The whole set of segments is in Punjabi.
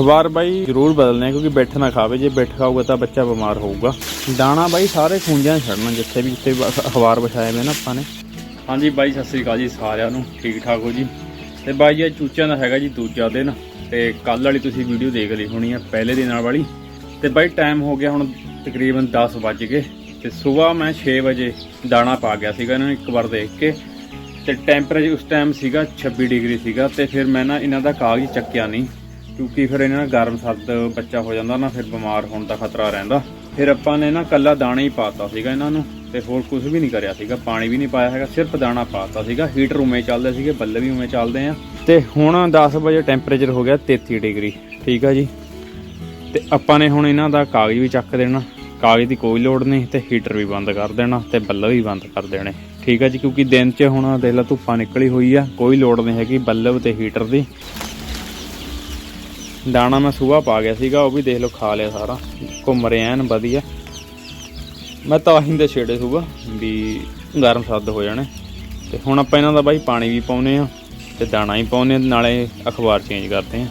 ਅਖਬਾਰ ਬਾਈ ਜ਼ਰੂਰ ਬਦਲਨੇ ਆ, ਕਿਉਂਕਿ ਬਿੱਠ ਨਾ ਖਾਵੇ, ਜੇ ਬਿੱਠ ਖਾਊਗਾ ਤਾਂ ਬੱਚਾ ਬਿਮਾਰ ਹੋਊਗਾ। ਦਾਣਾ ਬਾਈ, ਸਾਰੇ ਖੂੰਜਾਂ 'ਚ ਛੱਡਣਾ, ਜਿੱਥੇ ਵੀ, ਜਿੱਥੇ ਬ- ਅਖਬਾਰ ਵਿਛਾਏ ਹੋਏ ਨਾ ਆਪਾਂ ਨੇ। ਹਾਂਜੀ ਬਾਈ, ਸਤਿ ਸ੍ਰੀ ਅਕਾਲ ਜੀ ਸਾਰਿਆਂ ਨੂੰ ਠੀਕ ਠਾਕ ਹੋ ਜੀ? ਤੇ ਬਾਈ ਇਹ ਚੂਚਿਆਂ ਦਾ ਹੈਗਾ ਜੀ ਦੂਜਾ ਦਿਨ, ਤੇ ਕੱਲ ਵਾਲੀ ਤੁਸੀਂ ਵੀਡੀਓ ਦੇਖ ਲਈ ਹੋਣੀ ਆ, ਪਹਿਲੇ ਦਿਨ ਨਾਲ ਵਾਲੀ। ਤੇ ਬਾਈ ਟਾਈਮ ਹੋ ਗਿਆ ਹੁਣ ਤਕਰੀਬਨ 10 ਵੱਜ ਗਏ, ਤੇ ਸਵੇਰ ਮੈਂ 6 ਵਜੇ ਦਾਣਾ ਪਾ ਗਿਆ ਸੀਗਾ ਇਹਨਾਂ ਨੂੰ ਇੱਕ ਵਾਰ ਦੇਖ ਕੇ। ਤੇ ਟੈਂਪਰੇਚਰ ਉਸ ਟਾਈਮ ਸੀਗਾ 26 ਡਿਗਰੀ ਸੀਗਾ, ਤੇ ਫਿਰ ਮੈਂ ਨਾ ਇਹਨਾਂ ਦਾ ਕਾਗਜ਼ ਚੱਕਿਆ ਨਹੀਂ। ਕਿਉਂਕਿ ਫਿਰ ਇਹਨਾਂ ਨਾਲ ਗਰਮ ਸਰਦ ਬੱਚਾ ਹੋ ਜਾਂਦਾ ਨਾ, ਫਿਰ ਬਿਮਾਰ ਹੋਣ ਦਾ ਖਤਰਾ ਰਹਿੰਦਾ। ਫਿਰ ਆਪਾਂ ਨੇ ਨਾ ਕੱਲਾ ਦਾਣਾ ਹੀ ਪਾਤਾ ਸੀਗਾ ਇਹਨਾਂ ਨੂੰ ਤੇ ਹੋਰ ਕੁਝ ਵੀ ਨਹੀਂ ਕਰਿਆ ਸੀਗਾ, ਪਾਣੀ ਵੀ ਨਹੀਂ ਪਾਇਆ ਹੈਗਾ, ਸਿਰਫ ਦਾਣਾ ਪਾਤਾ ਸੀਗਾ। ਹੀਟਰ ਉਵੇਂ ਚੱਲਦੇ ਸੀਗੇ ਬੱਲਬ ਵੀ ਉਵੇਂ ਚੱਲਦੇ ਆ। ਤੇ ਹੁਣ 10 ਵਜੇ ਟੈਂਪਰੇਚਰ ਹੋ ਗਿਆ 33 ਡਿਗਰੀ, ਠੀਕ ਆ ਜੀ? ਤੇ ਆਪਾਂ ਨੇ ਹੁਣ ਇਹਨਾਂ ਦਾ ਕਾਗਜ਼ ਵੀ ਚੱਕ ਦੇਣਾ, ਕਾਗਜ਼ ਦੀ ਕੋਈ ਲੋੜ ਨਹੀਂ ਤੇ ਹੀਟਰ ਵੀ ਬੰਦ ਕਰ ਦੇਣਾ ਤੇ ਬੱਲਬ ਵੀ ਬੰਦ ਕਰ ਦੇਣੇ, ਠੀਕ ਆ ਜੀ? ਕਿਉਂਕਿ ਦਿਨ 'ਚ ਹੁਣ ਦੇਖ ਲਾ ਧੁੱਪਾਂ ਨਿਕਲੀ ਹੋਈ ਆ, ਕੋਈ ਲੋੜ ਨਹੀਂ ਹੈਗੀ ਬੱਲਬ ਤੇ ਹੀਟਰ ਦੀ। ਦਾਣਾ ਮੈਂ ਸੂਹਾ ਪਾ ਗਿਆ ਸੀਗਾ, ਉਹ ਵੀ ਦੇਖ ਲਓ ਖਾ ਲਿਆ ਸਾਰਾ। ਘੁੰਮ ਰਿਹਾ ਐਨ, ਵਧੀਆ। ਮੈਂ ਤਾਂ ਹੀ ਦੇ ਛੇੜੇ ਸੂਗਾ ਵੀ ਗਰਮ ਸੱਦ ਹੋ ਜਾਣੇ। ਤੇ ਹੁਣ ਆਪਾਂ ਇਹਨਾਂ ਦਾ ਬਾਈ ਪਾਣੀ ਵੀ ਪਾਉਨੇ ਆ ਤੇ ਦਾਣਾ ਹੀ ਪਾਉਨੇ ਆ ਨਾਲੇ ਅਖਬਾਰ ਚੇਂਜ ਕਰਦੇ ਆ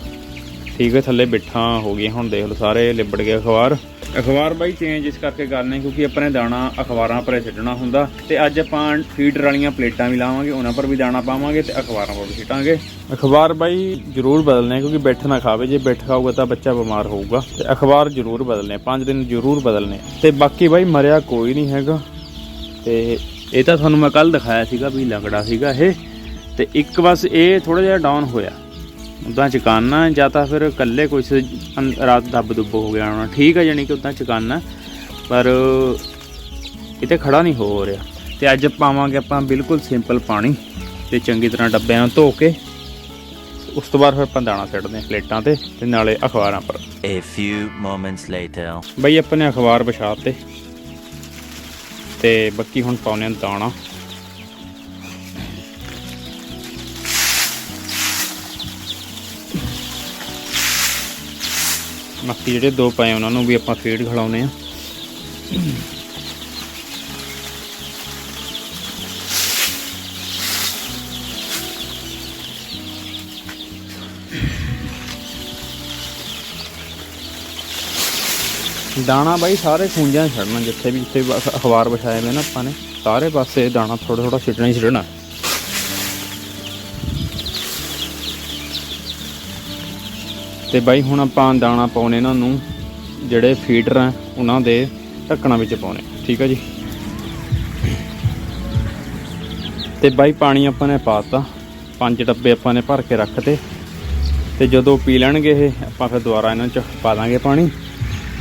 ਠੀਕ ਹੈ ਥੱਲੇ ਬਿੱਠਾਂ ਹੋ ਗਈਆਂ ਹੁਣ ਦੇਖ ਲਓ ਸਾਰੇ ਲਿਬੜ ਗਏ ਅਖਬਾਰ। ਅਖਬਾਰ ਬਾਈ ਚੇਂਜ ਇਸ ਕਰਕੇ ਕਰਨੇ ਕਿਉਂਕਿ ਆਪਣੇ ਦਾਣਾ ਅਖਬਾਰਾਂ ਪਰੇ ਛੱਡਣਾ ਹੁੰਦਾ ਤੇ ਅੱਜ ਆਪਾਂ ਫੀਡਰ ਵਾਲੀਆਂ ਪਲੇਟਾਂ ਵੀ ਲਾਵਾਂਗੇ ਉਹਨਾਂ ਪਰ ਵੀ ਦਾਣਾ ਪਾਵਾਂਗੇ ਤੇ ਅਖਬਾਰਾਂ ਪਰ ਵੀ ਛਿਟਾਂਗੇ ਅਖਬਾਰ ਬਾਈ ਜ਼ਰੂਰ ਬਦਲਨੇ ਕਿਉਂਕਿ ਬਿੱਠ ਨਾ ਖਾਵੇ ਜੇ ਬਿੱਠ ਖਾਊਗਾ ਤਾਂ ਬੱਚਾ ਬਿਮਾਰ ਹੋਊਗਾ। ਤੇ ਅਖਬਾਰ ਜ਼ਰੂਰ ਬਦਲਨੇ ਆ ਪੰਜ ਦਿਨ ਜ਼ਰੂਰ ਬਦਲਨੇ ਤੇ ਬਾਕੀ ਬਾਈ ਮਰਿਆ ਕੋਈ ਨਹੀਂ ਹੈਗਾ। ਤੇ ਇਹ ਤਾਂ ਤੁਹਾਨੂੰ ਮੈਂ ਕੱਲ ਦਿਖਾਇਆ ਸੀਗਾ ਵੀ ਲੰਗੜਾ ਸੀਗਾ ਇਹ। ਤੇ ਇੱਕ ਬਸ ਇਹ ਥੋੜਾ ਜਿਹਾ ਡਾਊਨ ਹੋਇਆ। ਉਦਾਂ ਚਕਾਨਾ ਜਾਂ ਤਾਂ ਫਿਰ ਇਕੱਲੇ ਅੰ- ਰਾਤ ਦੱਬ ਦੁੱਬ ਹੋ ਗਿਆ ਹੋਣਾ। ਠੀਕ ਹੈ ਜਾਨੀ ਕਿ ਉਦਾਂ ਚਕਾਨਾ ਪਰ ਇਹ ਤੇ ਖੜਾ ਨਹੀਂ ਹੋ ਰਿਹਾ। ਤੇ ਅੱਜ ਪਾਵਾਂਗੇ ਆਪਾਂ ਬਿਲਕੁਲ ਸਿੰਪਲ ਪਾਣੀ ਤੇ ਚੰਗੀ ਤਰ੍ਹਾਂ ਡੱਬਿਆਂ ਨੂੰ ਧੋ ਕੇ ਉਸ ਤੋਂ ਬਾਅਦ ਫਿਰ ਆਪਾਂ ਦਾਣਾ ਸਿੱਟਦੇ ਹਾਂ ਪਲੇਟਾਂ ਤੇ ਤੇ ਨਾਲੇ ਅਖਬਾਰਾਂ ਪਰ। A few moments later. ਬਈ ਆਪਾਂ ਨੇ ਅਖਬਾਰ ਵਿਛਾਤੇ ਤੇ। ਬਾਕੀ ਹੁਣ ਪਾਉਨੇ ਦਾਣਾ। ਬਾਕੀ ਜਿਹੜੇ ਦੋ ਪਏ ਉਹਨਾਂ ਨੂੰ ਵੀ ਆਪਾਂ ਫੀਡ ਖਿਲਾਉਨੇ ਆ। ਦਾਣਾ ਬਾਈ, ਸਾਰੇ ਖੂੰਜਾਂ 'ਚ ਛੱਡਣਾ, ਜਿੱਥੇ ਵੀ ਜਿੱਥੇ ਬ- ਅਖਬਾਰ ਵਿਛਾਏ ਹੋਏ ਨਾ ਆਪਾਂ ਨੇ, ਸਾਰੇ ਪਾਸੇ ਦਾਣਾ ਥੋੜਾ ਥੋੜਾ ਛਿੱਟਣਾ ਹੀ ਛਿੱਟਣਾ ਤੇ ਬਾਈ ਹੁਣ ਆਪਾਂ ਦਾਣਾ ਪਾਉਣੇ ਇਹਨਾਂ ਨੂੰ, ਜਿਹੜੇ ਫੀਡਰ ਆ, ਉਹਨਾਂ ਦੇ ਢੱਕਣਾ ਵਿੱਚ ਪਾਉਣੇ, ਠੀਕ ਆ ਜੀ? ਤੇ ਬਾਈ ਪਾਣੀ ਆਪਾਂ ਨੇ ਪਾਤਾ, ਪੰਜ ਡੱਬੇ ਆਪਾਂ ਨੇ ਭਰ ਕੇ ਰੱਖਤੇ, ਤੇ ਜਦੋਂ ਪੀ ਲੈਣਗੇ ਇਹ, ਆਪਾਂ ਫਿਰ ਦੁਬਾਰਾ ਇਹਨਾਂ 'ਚ ਪਾ ਦਾਂਗੇ ਪਾਣੀ।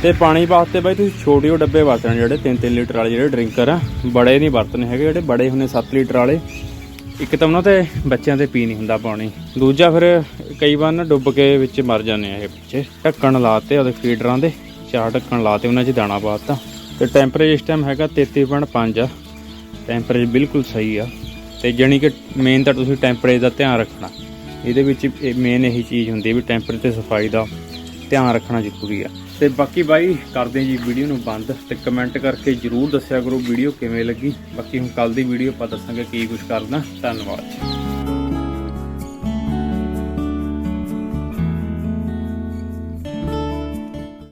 ਤੇ ਪਾਣੀ ਵਾਸਤੇ ਬਾਈ ਤੁਸੀਂ ਛੋਟੇ ਉਹ ਡੱਬੇ ਵਰਤਣੇ, ਜਿਹੜੇ 3-3 ਲੀਟਰ ਵਾਲੇ ਜਿਹੜੇ ਡਰਿੰਕਰ ਆ, ਬੜੇ ਨਹੀਂ ਵਰਤਣੇ ਹੈਗੇ, ਜਿਹੜੇ ਬੜੇ ਹੁੰਦੇ 7 ਲੀਟਰ ਵਾਲੇ। ਇੱਕ ਤਾਂ ਉਹਨਾਂ ਤੇ ਬੱਚਿਆਂ ਤੇ ਪੀ ਨਹੀਂ ਹੁੰਦਾ ਪਾਣੀ। ਦੂਜਾ ਫਿਰ ਕਈ ਵਾਰ ਨਾ ਡੁੱਬ ਕੇ ਵਿੱਚ ਮਰ ਜਾਂਦੇ ਆ ਇਹ ਬੱਚੇ ਢੱਕਣ ਲਾਤੇ ਉਹਦੇ ਫੀਡਰਾਂ ਦੇ ਚਾਰ ਢੱਕਣ ਲਾਤੇ ਉਹਨਾਂ 'ਚ ਦਾਣਾ ਪਾਤਾ ਤੇ ਟੈਂਪਰੇਚਰ ਇਸ ਟਾਈਮ ਹੈਗਾ 33.5 ਆ। ਟੈਂਪਰੇਚਰ ਬਿਲਕੁਲ ਸਹੀ ਆ। ਤੇ ਜਾਣੀ ਕਿ ਮੇਨ ਤਾਂ ਤੁਸੀਂ ਟੈਂਪਰੇਚਰ ਦਾ ਧਿਆਨ ਰੱਖਣਾ। ਇਹਦੇ ਵਿੱਚ ਮੇਨ ਇਹੀ ਚੀਜ਼ ਹੁੰਦੀ ਹੈ ਵੀ ਟੈਂਪਰੇਚਰ ਤੇ ਸਫ਼ਾਈ ਦਾ ਧਿਆਨ ਰੱਖਣਾ ਜ਼ਰੂਰੀ ਆ। ਤੇ ਬਾਕੀ ਬਾਈ, ਕਰਦੇ ਜੀ ਵੀਡੀਓ ਨੂੰ ਬੰਦ ਤੇ ਕਮੈਂਟ ਕਰਕੇ ਜਰੂਰ ਦੱਸਿਆ ਕਰੋ ਵੀਡੀਓ ਕਿਵੇਂ ਲੱਗੀ। ਬਾਕੀ ਹੁਣ ਕੱਲ ਦੀ ਵੀਡੀਓ ਆਪਾਂ ਦੱਸਾਂਗੇ ਕੀ ਕੁਝ ਕਰਨਾ। ਧੰਨਵਾਦ